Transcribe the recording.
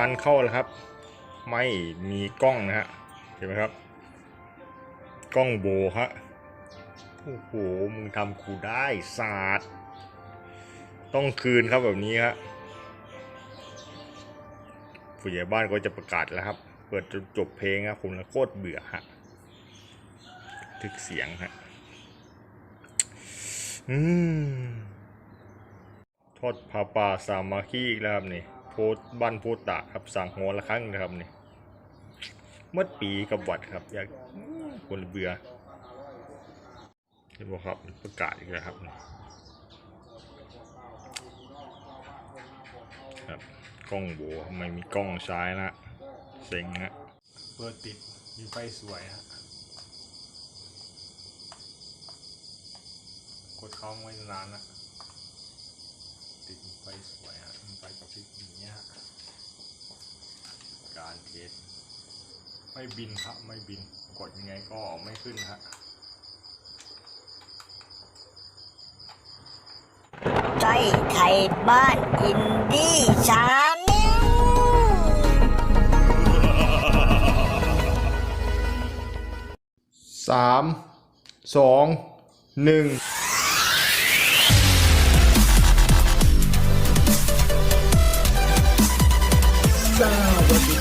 านเข้าแล้วครับ ไม่มีกล้องนะฮะเห็นไหมครับ กล้องโบฮะโอ้โหมึงทำกูได้ศาสตร์ต้องคืนครับแบบนี้ฮะผู้ใหญ่บ้านก็จะประกาศแล้วครับ เปิดจนจบเพลงครับผมละโคตรเบื่อฮะทึกเสียงฮะอืมทอดผาป่าสามัคคีอีกแล้วครับนี่ โพสบ้านโพสต์ตาครับสั่งหัวละครั้งนะครับนี่เมื่อปีกับวัดครับ อยากคนเบื่อเห็นบอกครับประกาศอีกแล้วครับนะครับกล้องโบไม่มีกล้องใช้นะเซ็งฮะเปิดติดมีไฟสวยฮะกดเข้าไว้นานนะติดไฟสวยฮะไฟกระพริบอย่างเงี้ยฮะการเทส ไม่บินครับ ไม่บิน กดยังไงก็ไม่ขึ้นฮะใจไทยบ้านอินดี้ชาแนลสามสองหนึ่งส